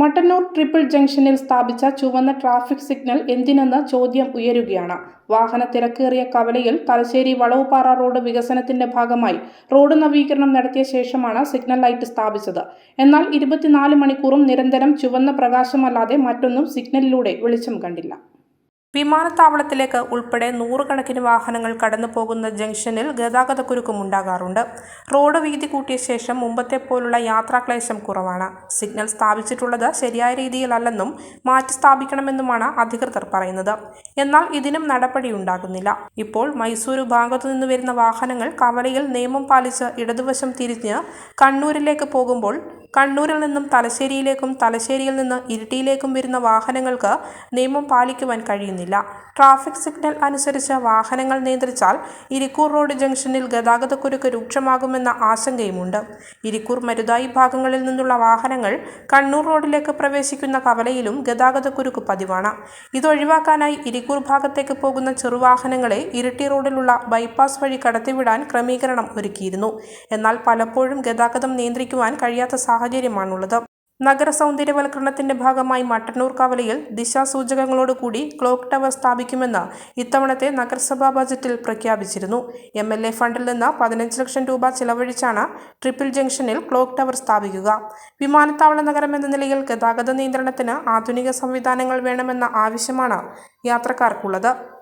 Mattannur triple ജംഗ്ഷനിൽ സ്ഥാപിച്ച ചുവന്ന ട്രാഫിക് സിഗ്നൽ എന്തിനെന്ന ചോദ്യം ഉയരുകയാണ്. വാഹന തിരക്കേറിയ കവലയിൽ തലശ്ശേരി വളവുപാറ റോഡ് വികസനത്തിന്റെ ഭാഗമായി റോഡ് നവീകരണം നടത്തിയ ശേഷമാണ് സിഗ്നൽ ലൈറ്റ് സ്ഥാപിച്ചത്. എന്നാൽ ഇരുപത്തിനാല് മണിക്കൂറും നിരന്തരം ചുവന്ന പ്രകാശമല്ലാതെ മറ്റൊന്നും സിഗ്നലിലൂടെ വെളിച്ചം കണ്ടില്ല. വിമാനത്താവളത്തിലേക്ക് ഉൾപ്പെടെ നൂറുകണക്കിന് വാഹനങ്ങൾ കടന്നു പോകുന്ന ജംഗ്ഷനിൽ ഗതാഗതക്കുരുക്കും ഉണ്ടാകാറുണ്ട്. റോഡ് വീതി കൂട്ടിയ ശേഷം മുമ്പത്തെ പോലുള്ള യാത്രാക്ലേശം കുറവാണ്. സിഗ്നൽ സ്ഥാപിച്ചിട്ടുള്ളത് ശരിയായ രീതിയിലല്ലെന്നും മാറ്റി സ്ഥാപിക്കണമെന്നുമാണ് അധികൃതർ പറയുന്നത്. എന്നാൽ ഇതിനും നടപടി ഉണ്ടാകുന്നില്ല. ഇപ്പോൾ മൈസൂരു ഭാഗത്തു നിന്ന് വരുന്ന വാഹനങ്ങൾ കവലയിൽ നിയമം പാലിച്ച് ഇടതുവശം തിരിഞ്ഞ് കണ്ണൂരിലേക്ക് പോകുമ്പോൾ കണ്ണൂരിൽ നിന്നും തലശ്ശേരിയിലേക്കും തലശ്ശേരിയിൽ നിന്ന് ഇരിട്ടിയിലേക്കും വരുന്ന വാഹനങ്ങൾക്ക് നിയമം പാലിക്കുവാൻ കഴിയുന്നില്ല. ട്രാഫിക് സിഗ്നൽ അനുസരിച്ച് വാഹനങ്ങൾ നിയന്ത്രിച്ചാൽ ഇരിക്കൂർ റോഡ് ജംഗ്ഷനിൽ ഗതാഗതക്കുരുക്ക് രൂക്ഷമാകുമെന്ന ആശങ്കയുമുണ്ട്. ഇരിക്കൂർ മരുതായി ഭാഗങ്ങളിൽ നിന്നുള്ള വാഹനങ്ങൾ കണ്ണൂർ റോഡിലേക്ക് പ്രവേശിക്കുന്ന കവലയിലും ഗതാഗതക്കുരുക്ക് പതിവാണ്. ഇതൊഴിവാക്കാനായി ഇരിക്കൂർ ഭാഗത്തേക്ക് പോകുന്ന ചെറുവാഹനങ്ങളെ ഇരിട്ടി റോഡിലുള്ള ബൈപ്പാസ് വഴി കടത്തിവിടാൻ ക്രമീകരണം ഒരുക്കിയിരുന്നു. എന്നാൽ പലപ്പോഴും ഗതാഗതം നിയന്ത്രിക്കുവാൻ കഴിയാത്ത സാഹചര്യമാണുള്ളത്. നഗര സൗന്ദര്യവൽക്കരണത്തിന്റെ ഭാഗമായി മട്ടന്നൂർ കവലയിൽ ദിശാസൂചകങ്ങളോടുകൂടി ക്ലോക്ക് ടവർ സ്ഥാപിക്കുമെന്ന് ഇത്തവണത്തെ നഗരസഭാ ബജറ്റിൽ പ്രഖ്യാപിച്ചിരുന്നു. എം എൽ എ ഫണ്ടിൽ നിന്ന് പതിനഞ്ച് ലക്ഷം രൂപ ചിലവഴിച്ചാണ് ട്രിപ്പിൾ ജംഗ്ഷനിൽ ക്ലോക്ക് ടവർ സ്ഥാപിക്കുക. വിമാനത്താവള നഗരം എന്ന നിലയിൽ ഗതാഗത നിയന്ത്രണത്തിന് ആധുനിക സംവിധാനങ്ങൾ വേണമെന്ന ആവശ്യമാണ് യാത്രക്കാർക്കുള്ളത്.